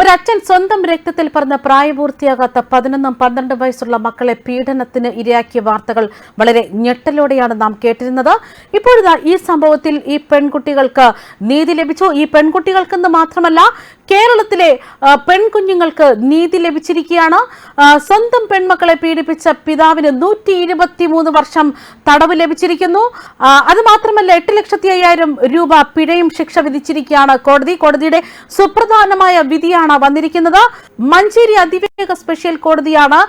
ഒരച്ഛൻ സ്വന്തം രക്തത്തിൽ പറഞ്ഞ പ്രായപൂർത്തിയാകാത്ത പതിനൊന്നും പന്ത്രണ്ട് വയസ്സുള്ള മക്കളെ പീഡനത്തിന് ഇരയാക്കിയ വാർത്തകൾ വളരെ ഞെട്ടലോടെയാണ് നാം കേട്ടിരുന്നത്. ഇപ്പോഴിതാ ഈ സംഭവത്തിൽ ഈ പെൺകുട്ടികൾക്ക് നീതി ലഭിച്ചു. ഈ പെൺകുട്ടികൾക്കെന്ന് മാത്രമല്ല കേരളത്തിലെ പെൺകുഞ്ഞുങ്ങൾക്ക് നീതി ലഭിച്ചിരിക്കുകയാണ്. സ്വന്തം പെൺമക്കളെ പീഡിപ്പിച്ച പിതാവിന് നൂറ്റി ഇരുപത്തിമൂന്ന് വർഷം തടവ് ലഭിച്ചിരിക്കുന്നു. അത് മാത്രമല്ല എട്ട് ലക്ഷത്തി അയ്യായിരം രൂപ പിഴയും ശിക്ഷ വിധിച്ചിരിക്കുകയാണ് കോടതി. കോടതിയുടെ സുപ്രധാനമായ വിധിയാണ് വന്നിരിക്കുന്നത്. മഞ്ചേരി അതിവേഗ സ്പെഷ്യൽ കോടതിയാണ്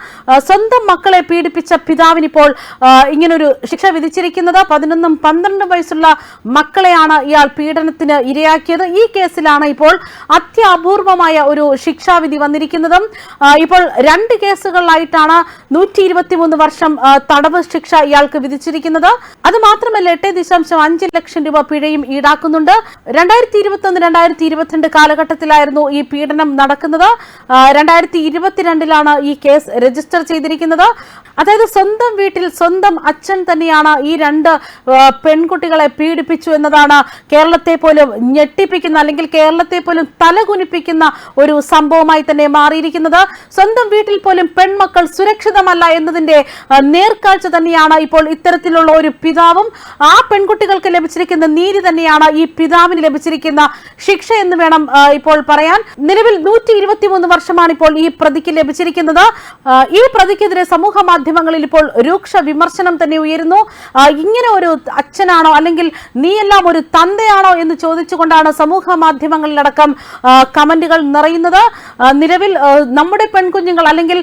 സ്വന്തം മക്കളെ പീഡിപ്പിച്ച പിതാവിന് ഇപ്പോൾ ഇങ്ങനൊരു ശിക്ഷ വിധിച്ചിരിക്കുന്നത്. പതിനൊന്നും പന്ത്രണ്ടും വയസ്സുള്ള മക്കളെയാണ് ഇയാൾ പീഡനത്തിന് ഇരയാക്കിയത്. ഈ കേസിലാണ് ഇപ്പോൾ അത്യപൂർവമായ ഒരു ശിക്ഷാവിധി വന്നിരിക്കുന്നതും ഇപ്പോൾ രണ്ട് കേസുകളിലായിട്ടാണ് നൂറ്റി ഇരുപത്തിമൂന്ന് വർഷം തടവ് ശിക്ഷ ഇയാൾക്ക് വിധിച്ചിരിക്കുന്നത്. അത് മാത്രമല്ല എട്ട് ദശാംശം അഞ്ച് ലക്ഷം രൂപ പിഴയും ഈടാക്കുന്നുണ്ട്. രണ്ടായിരത്തി ഇരുപത്തി ഒന്ന് രണ്ടായിരത്തി ഇരുപത്തിരണ്ട് കാലഘട്ടത്തിലായിരുന്നു ഈ പീഡനം നടക്കുന്നത്. രണ്ടായിരത്തി ഇരുപത്തിരണ്ടിലാണ് ഈ കേസ് രജിസ്റ്റർ ചെയ്തിരിക്കുന്നത്. അതായത് സ്വന്തം വീട്ടിൽ സ്വന്തം അച്ഛൻ തന്നെയാണ് ഈ രണ്ട് പെൺകുട്ടികളെ പീഡിപ്പിച്ചു എന്നതാണ് കേരളത്തെ പോലും ഞെട്ടിപ്പിക്കുന്ന അല്ലെങ്കിൽ കേരളത്തെ പോലും തലകുനിപ്പിക്കുന്ന ഒരു സംഭവമായി തന്നെ മാറിയിരിക്കുന്നത്. സ്വന്തം വീട്ടിൽ പോലും പെൺമക്കൾ സുരക്ഷിതമല്ല എന്നതിന്റെ നേർക്കാഴ്ച തന്നെയാണ് ഇപ്പോൾ ഇത്തരത്തിലുള്ള ഒരു പിതാവും ആ പെൺകുട്ടികൾക്ക് ലഭിച്ചിരിക്കുന്ന നീതി തന്നെയാണ് ഈ പിതാവിന് ലഭിച്ചിരിക്കുന്ന ശിക്ഷ എന്ന് വേണം ഇപ്പോൾ പറയാൻ. നിലവിൽ നൂറ്റി വർഷമാണ് ഇപ്പോൾ ഈ പ്രതിക്ക് ലഭിച്ചിരിക്കുന്നത്. ഈ പ്രതിക്കെതിരെ സമൂഹ മാധ്യമങ്ങളിൽ ഇപ്പോൾ രൂക്ഷ വിമർശനം തന്നെ ഉയരുന്നു. ഇങ്ങനെ ഒരു അച്ഛനാണോ അല്ലെങ്കിൽ നീയെല്ലാം ഒരു തന്തയാണോ എന്ന് ചോദിച്ചുകൊണ്ടാണ് സമൂഹ മാധ്യമങ്ങളിലടക്കം കമന്റുകൾ നിറയുന്നത്. നിലവിൽ നമ്മുടെ പെൺകുഞ്ഞുങ്ങൾ അല്ലെങ്കിൽ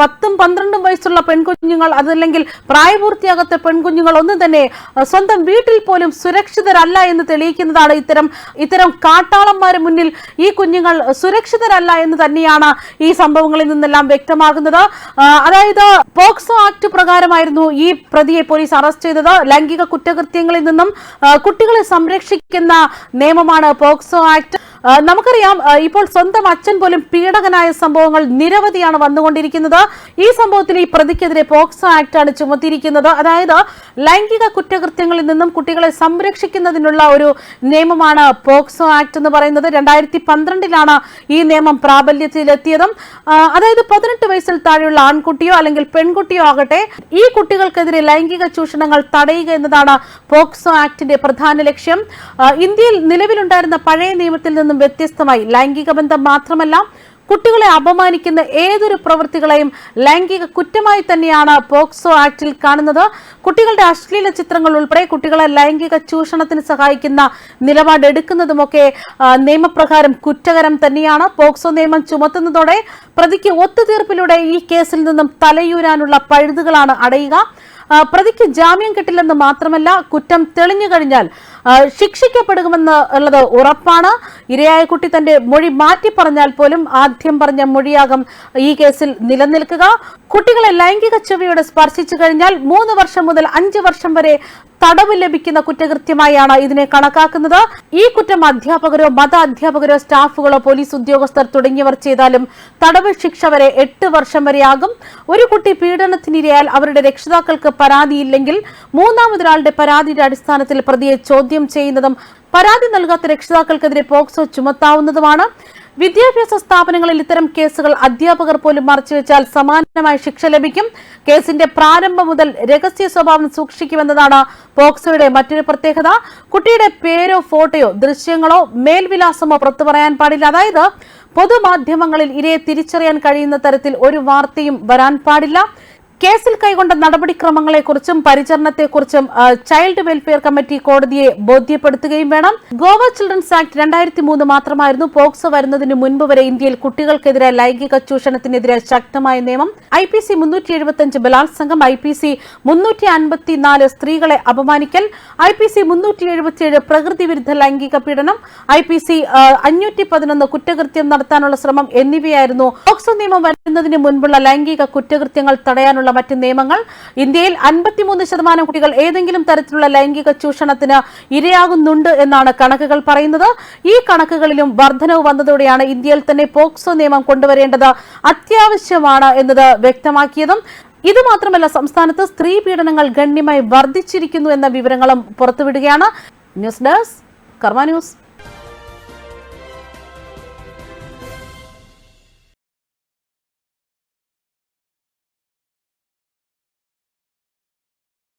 പത്തും പന്ത്രണ്ടും വയസ്സുള്ള പെൺകുഞ്ഞുങ്ങൾ അതല്ലെങ്കിൽ പ്രായപൂർത്തിയാകാത്ത പെൺകുഞ്ഞുങ്ങൾ ഒന്നും തന്നെ സ്വന്തം വീട്ടിൽ പോലും സുരക്ഷിതരല്ല എന്ന് തെളിയിക്കുന്നതാണ് ഇത്തരം ഇത്തരം കാട്ടാളന്മാരുടെ മുന്നിൽ ഈ കുഞ്ഞുങ്ങൾ സുരക്ഷിതരല്ല എന്ന് തന്നെയാണ് ഈ സംഭവങ്ങളിൽ നിന്നെല്ലാം വ്യക്തമാകുന്നത്. അതായത് പോക്സോ ആക്ട് പ്രകാരമായിരുന്നു ഈ പ്രതിയെ പോലീസ് അറസ്റ്റ് ചെയ്തത്. ലൈംഗിക കുറ്റകൃത്യങ്ങളിൽ നിന്നും കുട്ടികളെ സംരക്ഷിക്കുന്ന നിയമമാണ് പോക്സോ ആക്ട്. നമുക്കറിയാം ഇപ്പോൾ സ്വന്തം അച്ഛൻ പോലും പീഡകനായ സംഭവങ്ങൾ നിരവധിയാണ് വന്നുകൊണ്ടിരിക്കുന്നത്. ഈ സംഭവത്തിൽ ഈ പ്രതിക്കെതിരെ പോക്സോ ആക്ട് ആണ് ചുമത്തിയിരിക്കുന്നത്. അതായത് ലൈംഗിക കുറ്റകൃത്യങ്ങളിൽ നിന്നും കുട്ടികളെ സംരക്ഷിക്കുന്നതിനുള്ള ഒരു നിയമമാണ് പോക്സോ ആക്ട് എന്ന് പറയുന്നത്. രണ്ടായിരത്തി പന്ത്രണ്ടിലാണ് ഈ നിയമം പ്രാബല്യത്തിലെത്തിയതും. അതായത് പതിനെട്ട് വയസ്സിൽ താഴെയുള്ള ആൺകുട്ടിയോ അല്ലെങ്കിൽ പെൺകുട്ടിയോ ആകട്ടെ ഈ കുട്ടികൾക്കെതിരെ ലൈംഗിക ചൂഷണങ്ങൾ തടയുക എന്നതാണ് പോക്സോ ആക്ടിന്റെ പ്രധാന ലക്ഷ്യം. ഇന്ത്യയിൽ നിലവിലുണ്ടായിരുന്ന പഴയ നിയമത്തിൽ നിന്നും വ്യത്യസ്തമായി ലൈംഗിക ബന്ധം മാത്രമല്ല കുട്ടികളെ അപമാനിക്കുന്ന ഏതൊരു പ്രവൃത്തികളെയും ലൈംഗിക കുറ്റമായി തന്നെയാണ് പോക്സോ ആക്ടിൽ കാണുന്നത്. കുട്ടികളുടെ അശ്ലീല ചിത്രങ്ങൾ ഉൾപ്പെടെ കുട്ടികളെ ലൈംഗിക ചൂഷണത്തിന് സഹായിക്കുന്ന നിലപാടെടുക്കുന്നതുമൊക്കെ നിയമപ്രകാരം കുറ്റകരം തന്നെയാണ്. പോക്സോ നിയമം ചുമത്തുന്നതോടെ പ്രതിക്ക് ഒത്തുതീർപ്പിലൂടെ ഈ കേസിൽ നിന്നും തലയൂരാനുള്ള പഴുതുകളാണ് അടയുക. പ്രതിക്ക് ജാമ്യം കിട്ടില്ലെന്ന് മാത്രമല്ല കുറ്റം തെളിഞ്ഞു കഴിഞ്ഞാൽ ശിക്ഷിക്കപ്പെടുമെന്ന് ഉള്ളത് ഉറപ്പാണ്. ഇരയായ കുട്ടി തന്റെ മൊഴി മാറ്റി പറഞ്ഞാൽ പോലും ആദ്യം പറഞ്ഞ മൊഴിയാകും ഈ കേസിൽ നിലനിൽക്കുക. കുട്ടികളെ ലൈംഗിക ചെവിയോടെ സ്പർശിച്ചു കഴിഞ്ഞാൽ മൂന്ന് വർഷം മുതൽ അഞ്ച് വർഷം വരെ തടവ് ലഭിക്കുന്ന കുറ്റകൃത്യമായാണ് ഇതിനെ കണക്കാക്കുന്നത്. ഈ കുറ്റം അധ്യാപകരോ മത അധ്യാപകരോ സ്റ്റാഫുകളോ പോലീസ് ഉദ്യോഗസ്ഥർ തുടങ്ങിയവർ ചെയ്താലും തടവ് ശിക്ഷ വരെ എട്ട് വർഷം വരെയാകും. ഒരു കുട്ടി പീഡനത്തിനിരയാൽ അവരുടെ രക്ഷിതാക്കൾക്ക് പരാതിയില്ലെങ്കിൽ മൂന്നാമതൊരാളുടെ പരാതിയുടെ അടിസ്ഥാനത്തിൽ പ്രതിയെ ചോദ്യം ചെയ്യുന്നതും പരാതി നൽകാത്ത രക്ഷിതാക്കൾക്കെതിരെ പോക്സോ ചുമത്താവുന്നതുമാണ്. വിദ്യാഭ്യാസ സ്ഥാപനങ്ങളിൽ ഇത്തരം കേസുകൾ അധ്യാപകർ പോലും മറച്ചുവെച്ചാൽ സമാനമായ ശിക്ഷ ലഭിക്കും. കേസിന്റെ പ്രാരംഭം മുതൽ രഹസ്യ സ്വഭാവം സൂക്ഷിക്കുമെന്നതാണ് പോക്സോയുടെ മറ്റൊരു പ്രത്യേകത. കുട്ടിയുടെ പേരോ ഫോട്ടോയോ ദൃശ്യങ്ങളോ മേൽവിലാസമോ പുറത്തു പറയാൻ പാടില്ല. അതായത് പൊതുമാധ്യമങ്ങളിൽ ഇരയെ തിരിച്ചറിയാൻ കഴിയുന്ന തരത്തിൽ ഒരു വാർത്തയും വരാൻ പാടില്ല. കേസിൽ കൈകൊണ്ട നടപടിക്രമങ്ങളെക്കുറിച്ചും പരിചരണത്തെക്കുറിച്ചും ചൈൽഡ് വെൽഫെയർ കമ്മിറ്റി കോടതിയെ ബോധ്യപ്പെടുത്തുകയും വേണം. ഗോവ ചിൽഡ്രൻസ് ആക്ട് രണ്ടായിരത്തി മൂന്ന് മാത്രമായിരുന്നു പോക്സോ വരുന്നതിന് മുൻപ് വരെ ഇന്ത്യയിൽ കുട്ടികൾക്കെതിരെ ലൈംഗിക ചൂഷണത്തിനെതിരെ ശക്തമായ നിയമം. ഐ പി സി മുന്നൂറ്റി എഴുപത്തിയഞ്ച് ബലാത്സംഗം ഐ പി സി മുന്നൂറ്റി അൻപത്തിനാല് സ്ത്രീകളെ അപമാനിക്കൽ ഐ പി സി മുന്നൂറ്റി എഴുപത്തിയേഴ് പ്രകൃതി വിരുദ്ധ ലൈംഗിക പീഡനം ഐ പി സി അഞ്ഞൂറ്റി പതിനൊന്ന് കുറ്റകൃത്യം നടത്താനുള്ള ശ്രമം എന്നിവയായിരുന്നു. പോക്സോ നിയമം വരുന്നതിന് മുൻപുള്ള ലൈംഗിക കുറ്റകൃത്യങ്ങൾ തടയാനുള്ള മറ്റ് നിയമങ്ങൾ ഇന്ത്യയിൽ അൻപത്തിമൂന്ന് ശതമാനം കുട്ടികൾ ഏതെങ്കിലും തരത്തിലുള്ള ലൈംഗിക ചൂഷണത്തിന് ഇരയാകുന്നുണ്ട് എന്നാണ് കണക്കുകൾ പറയുന്നത്. ഈ കണക്കുകളിലും വർധനവ് വന്നതോടെയാണ് ഇന്ത്യയിൽ തന്നെ പോക്സോ നിയമം കൊണ്ടുവരേണ്ടത് അത്യാവശ്യമാണ് എന്നത് വ്യക്തമാക്കിയതും. ഇത് മാത്രമല്ല സംസ്ഥാനത്ത് സ്ത്രീ പീഡനങ്ങൾ ഗണ്യമായി വർദ്ധിച്ചിരിക്കുന്നു എന്ന വിവരങ്ങളും പുറത്തുവിടുകയാണ്. News desk Karma news.